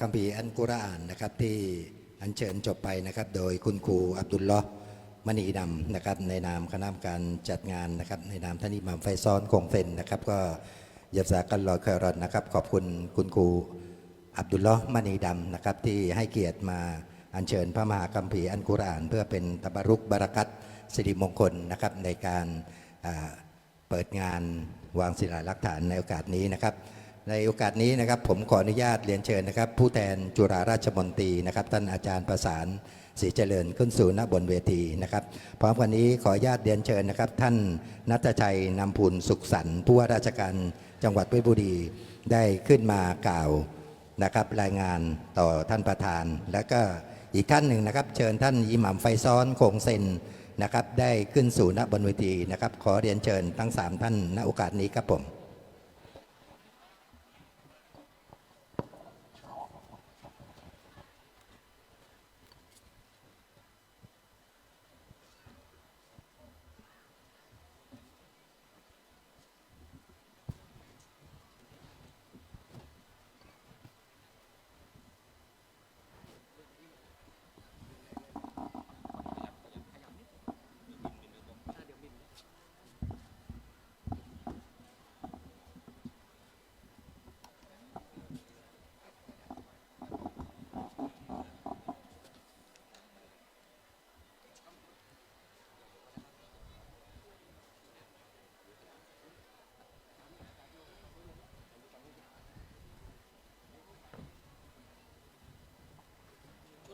คัมภีร์อันกุรอานนะครับที่อัญเชิญจบไปนะครับ โดยคุณครูอับดุลลอฮ์มณีดำนะครับ ในนามคณะกรรมการจัดงานนะครับ ในนามท่านอิหม่ามไฟซ้อนคงเซนนะครับ ก็ยับสากันรอเคารอนนะครับ ขอบคุณคุณครูอับดุลลอฮ์มณีดำนะครับ ที่ให้เกียรติมาอัญเชิญพระมหาคัมภีร์อันกุรอาน เพื่อเป็นตบรุกบารักัตสิริมงคลนะครับในการเปิดงานวางศิลาลักษณ์ฐานในโอกาสนี้นะครับ ในโอกาสนี้นะครับผมขออนุญาตเรียนเชิญนะครับ ผู้แทนจุฬาราชมนตรีนะครับท่านอาจารย์ประสานศรีเจริญขึ้นสู่ณบนเวทีนะครับพร้อมกันนี้ขออนุญาตเรียนเชิญนะครับ ท่านนัทชัยนำพุนสุขสันต์ผู้ว่าราชการจังหวัดเพชรบุรีได้ขึ้นมากล่าวนะครับ รายงานต่อท่านประธาน และก็อีกท่านหนึ่งนะครับ เชิญท่านอิหมัมไฟซ้อนคงเซนนะครับ ได้ขึ้นสู่ณบนเวทีนะครับ ขอเรียนเชิญทั้ง 3 ท่านณโอกาสนี้ครับผม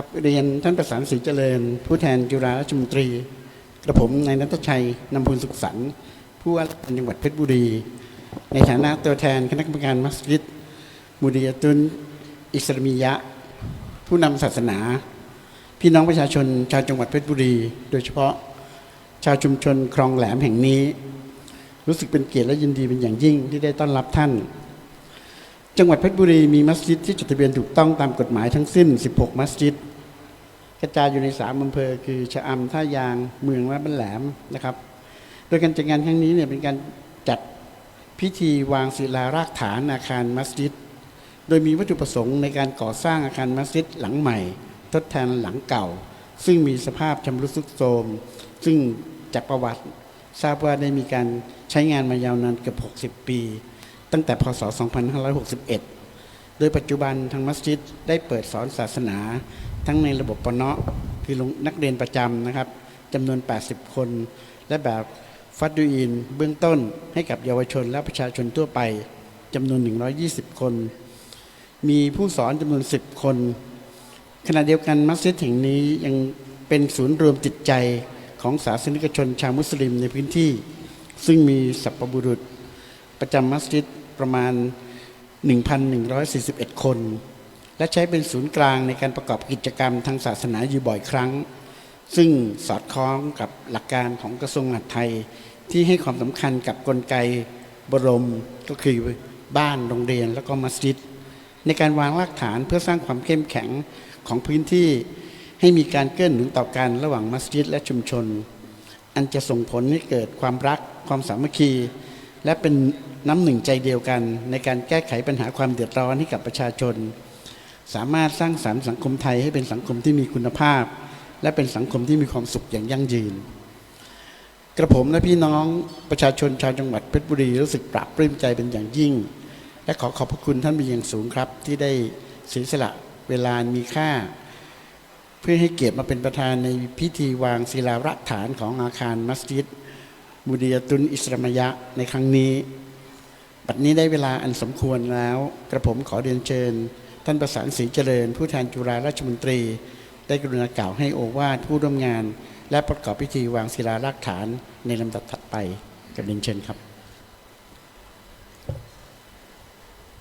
ครับเรียนท่านประสานศรีเจริญ ผู้แทนจุฬาราชมนตรี กระผมนายนัทชัยนำพลสุขสันต์ผู้ว่าการจังหวัดเพชรบุรี ในฐานะตัวแทนคณะกรรมการมัสยิดมุดียตุนอิสลามียะ ผู้นำศาสนา พี่น้องประชาชนชาวจังหวัดเพชรบุรี โดยเฉพาะชาวชุมชนคลองแหลมแห่งนี้ รู้สึกเป็นเกียรติและยินดีเป็นอย่างยิ่งที่ได้ต้อนรับท่าน จังหวัดเพชรบุรีมีมัสยิดที่จดทะเบียนถูกต้องตามกฎหมายทั้งสิ้น 16 มัสยิด กระจายอยู่ในสามอำเภอ คือชะอำท่ายาง เมืองและบ้านแหลมนะครับ โดยการจัดงานครั้งนี้เนี่ยเป็นการจัดพิธีวางศิลารากฐานอาคารมัสยิด โดยมีวัตถุประสงค์ในการก่อสร้างอาคารมัสยิดหลังใหม่ ทดแทนหลังเก่า ซึ่งมีสภาพชำรุดทรุดโทรม ซึ่งจากประวัติทราบว่าได้มีการใช้งานมายาวนานเกือบ 60 ปี ตั้งแต่พศ 2561 โดยปัจจุบันทางมัสยิดได้เปิดสอนศาสนา ทั้งในระบบปเนาะคือลงนักเรียนประจำนะครับจำนวน 80 คน และแบบฟัดดูอินเบื้องต้นให้กับเยาวชนและประชาชนทั่วไปจำนวน 120 คน มีผู้สอนจำนวน 10 คน ขณะเดียวกันมัสยิดแห่งนี้ยังเป็นศูนย์รวมจิตใจของศาสนิกชนชาวมุสลิมในพื้นที่ ซึ่งมีสัพพบุรุษ ประจำมัสยิดประมาณ 1,141 คน และใช้เป็นศูนย์กลางในการประกอบกิจกรรมทางศาสนาอยู่บ่อยครั้ง ซึ่งสอดคล้องกับหลักการของกระทรวงมหาดไทยที่ให้ความสำคัญกับกลไกบรมก็คือบ้านโรงเรียนแล้วก็มัสยิด ในการวางรากฐานเพื่อสร้างความเข้มแข็งของพื้นที่ให้มีการเกื้อหนุนต่อกันระหว่างมัสยิดและชุมชน อันจะส่งผลให้เกิดความรักความสามัคคี และเป็นน้ำหนึ่งใจเดียวกัน ในการแก้ไขปัญหาความเดือดร้อนให้กับประชาชน สามารถสร้างสรรค์สังคมไทยให้เป็นสังคมที่มีคุณภาพ และเป็นสังคมที่มีความสุขอย่างยั่งยืน กระผมและพี่น้องประชาชนชาวจังหวัดเพชรบุรีรู้สึกปราบปลื้มใจเป็นอย่างยิ่ง และขอขอบพระคุณท่านเป็นอย่างสูงครับ ที่ได้เสียสละเวลามีค่า เพื่อให้เกียรติมาเป็นประธานในพิธีวางศิลารักฐานของอาคารมัสยิด มุดียตุนอิสรมยะในครั้งนี้ บัดนี้ได้เวลาอันสมควรแล้ว กระผมขอเรียนเชิญ ท่านประสานศรีเจริญ ผู้แทนจุฬาราชมนตรี ได้กรุณากล่าวให้โอวาทผู้ร่วมงาน และประกอบพิธีวางศิลาลักฐานในลำดับถัดไปกับเรียนเชิญครับ